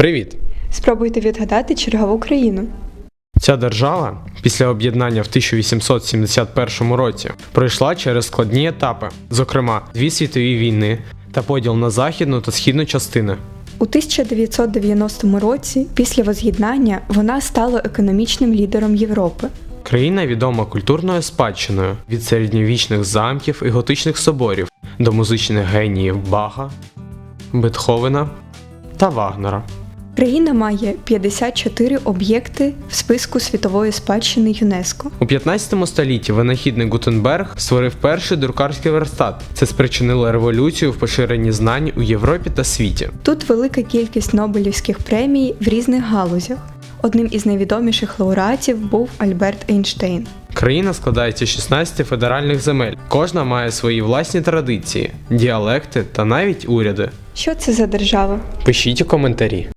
Привіт! Спробуйте відгадати чергову країну. Ця держава після об'єднання в 1871 році пройшла через складні етапи, зокрема дві світові війни та поділ на західну та східну частини. У 1990 році, після воз'єднання, вона стала економічним лідером Європи. Країна відома культурною спадщиною від середньовічних замків і готичних соборів до музичних геніїв Баха, Бетховена та Вагнера. Країна має 54 об'єкти в списку світової спадщини ЮНЕСКО. У 15 столітті винахідник Гутенберг створив перший друкарський верстат. Це спричинило революцію в поширенні знань у Європі та світі. Тут велика кількість Нобелівських премій в різних галузях. Одним із найвідоміших лауреатів був Альберт Ейнштейн. Країна складається з 16 федеральних земель. Кожна має свої власні традиції, діалекти та навіть уряди. Що це за держава? Пишіть у коментарі.